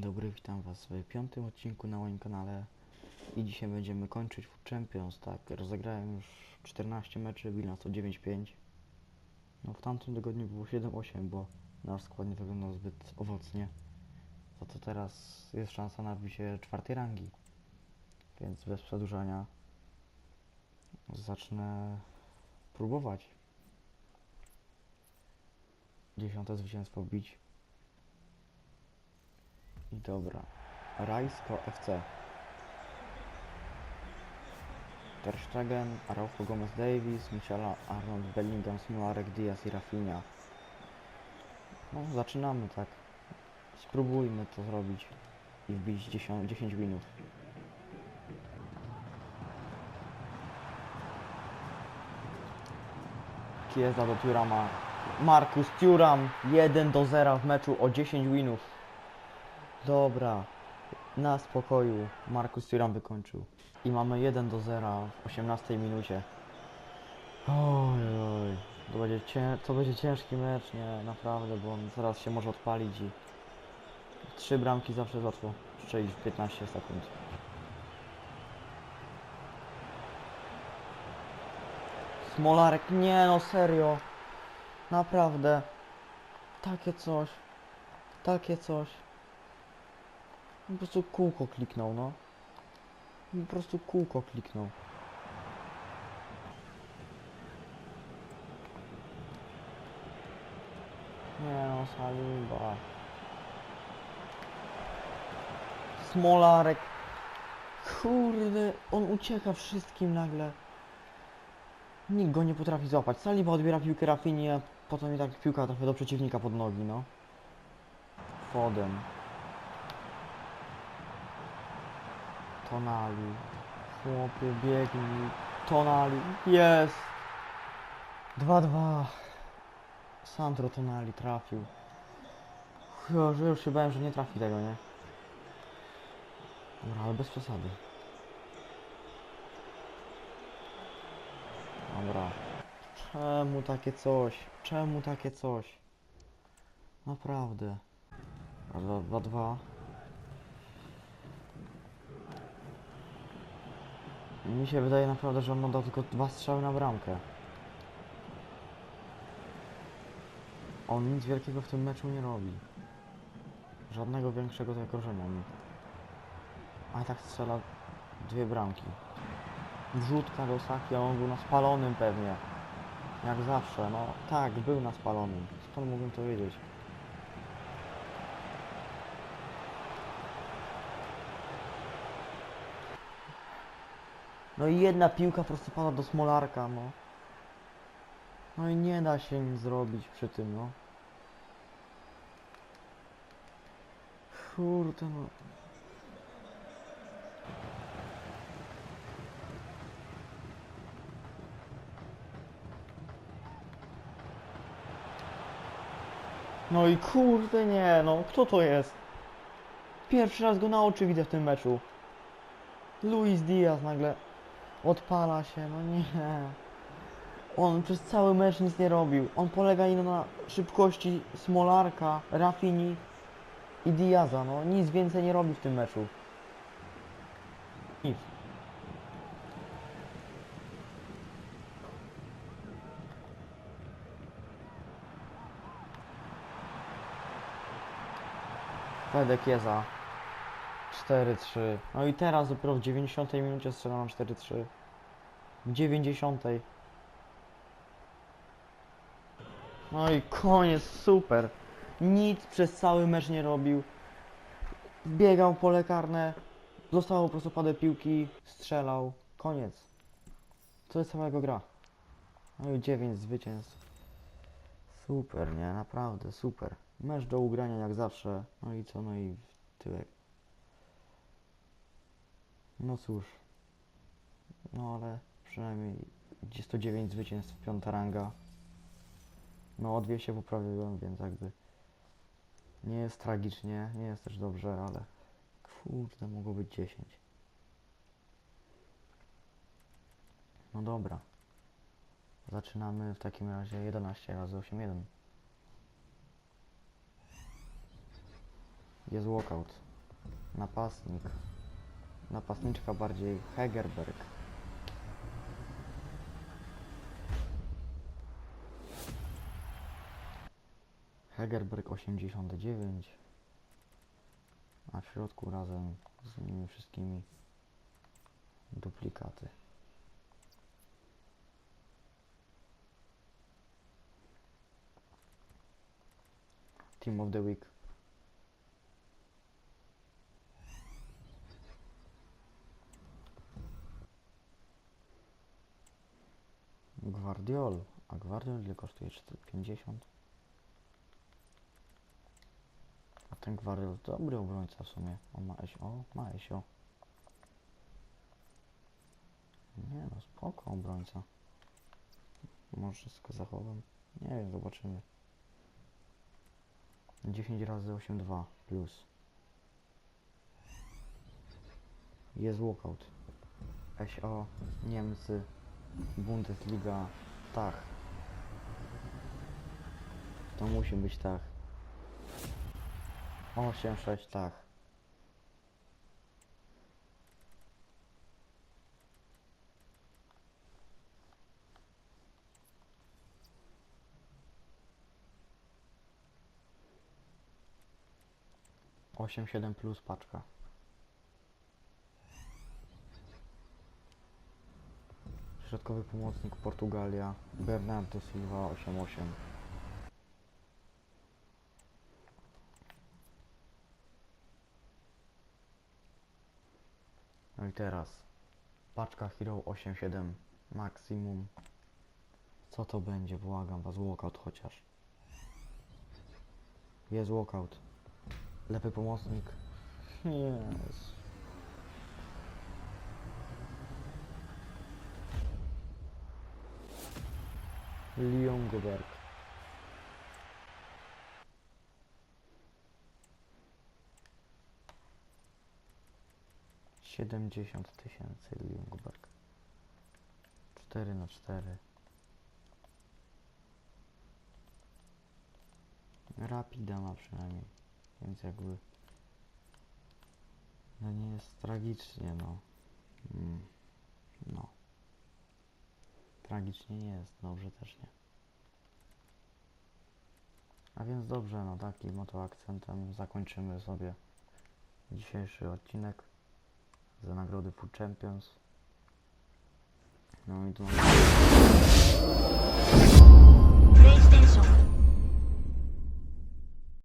Dobry, witam Was w piątym odcinku na moim kanale. I dzisiaj będziemy kończyć Food Champions, tak, rozegrałem już 14 meczy, bilans to 9-5 no w tamtym tygodniu było 7-8, bo nasz skład nie wyglądał zbyt owocnie. Za to teraz jest szansa na wbicie czwartej rangi. Więc bez przedłużania zacznę próbować. Dziesiąte zwycięstwo bić dobra. Rajsko FC. Ter Stegen, Araujo Gomez Davis, Michela Arnold Bellingham, Smolarek Diaz i Rafinha. No, zaczynamy tak. Spróbujmy to zrobić i wbić 10, 10 minut. Chiesa do Turama. Markus Thuram 1 do 0 w meczu o 10 winów. Dobra, na spokoju. Markus Thuram wykończył. I mamy 1 do 0 w 18 minucie. Oj, oj. To będzie, to będzie ciężki mecz, nie, naprawdę, bo on zaraz się może odpalić i trzy bramki zawsze łatwo strzelić w 15 sekund. Smolarek, nie no, serio. Naprawdę. Takie coś. Takie coś. Po prostu kółko kliknął, no. Po prostu kółko kliknął. Nie no, Saliba. Smolarek. Kurde, on ucieka wszystkim nagle. Nikt go nie potrafi złapać. Saliba odbiera piłkę Rafinie, potem i tak piłka trafia do przeciwnika pod nogi, no. Foden. Tonali. Chłopie, biegnij. Tonali. Jest! 2-2. Sandro Tonali trafił. Już, już się bałem, że nie trafi tego, nie? Dobra, ale bez przesady. Dobra. Czemu takie coś? Czemu takie coś? Naprawdę. 2-2. Mi się wydaje naprawdę, że on oddał tylko dwa strzały na bramkę. On nic wielkiego w tym meczu nie robi. Żadnego większego zagrożenia. A tak strzela dwie bramki. Wrzutka do Saki, a on był na spalonym pewnie. Jak zawsze, no tak, był na spalonym. Skąd mógłbym to wiedzieć? No i jedna piłka po prostu pada do Smolarka, no. No i nie da się nic zrobić przy tym, no. Kurde, no. No i kurde nie, no kto to jest? Pierwszy raz go na oczy widzę w tym meczu. Luis Diaz nagle odpala się, no nie. On przez cały mecz nic nie robił. On polega ino na szybkości Smolarka, Rafini i Diaza, no nic więcej nie robi w tym meczu. Nic. Fedek Jeza. 4-3. No i teraz dopiero w 90 minucie strzelam 4-3. W 90. No i koniec, super. Nic przez cały mecz nie robił. Biegał pole karne. Zostało prostopadłe piłki. Strzelał. Koniec. To jest cała jego gra. No i 9 zwycięstw. Super, nie? Naprawdę super. Mecz do ugrania jak zawsze. No i co? No i tyłek. No cóż. No ale przynajmniej 109 zwycięstw, piąta ranga. No o dwie się poprawiłem, więc jakby nie jest tragicznie, nie jest też dobrze, ale kurde, mogło być 10. No dobra. Zaczynamy w takim razie 11 razy 8 1. Jest walkout. Napastnik. Napastniczka bardziej Hegerberg. Hegerberg 89. A w środku razem z nimi wszystkimi duplikaty. Team of the Week. Guardiol. A Guardiol ile kosztuje? 450? A ten Guardiol to dobry obrońca w sumie. On ma SO? Ma SO. Nie no, spoko obrońca. Może wszystko zachowam? Nie wiem, zobaczymy. 10 razy 8,2 plus. Jest walkout. SO, Niemcy, Bundesliga, tak. To musi być tak. 8, 6, tak. Osiem, siedem plus paczka. Środkowy pomocnik Portugalia, Bernardo Silva 88. No i teraz paczka Hero 87 maksimum. Co to będzie? Błagam was, walkout chociaż. Jest walkout. Lewy pomocnik. Jest. Ljungberg. Siedemdziesiąt tysięcy Ljungberg. Cztery na cztery. Rapida ma przynajmniej, więc jakby no nie jest tragicznie, no. Mm. No. Tragicznie nie jest, dobrze też nie. A więc dobrze, no takim oto akcentem zakończymy sobie dzisiejszy odcinek za nagrody Food Champions. No i tu mamy...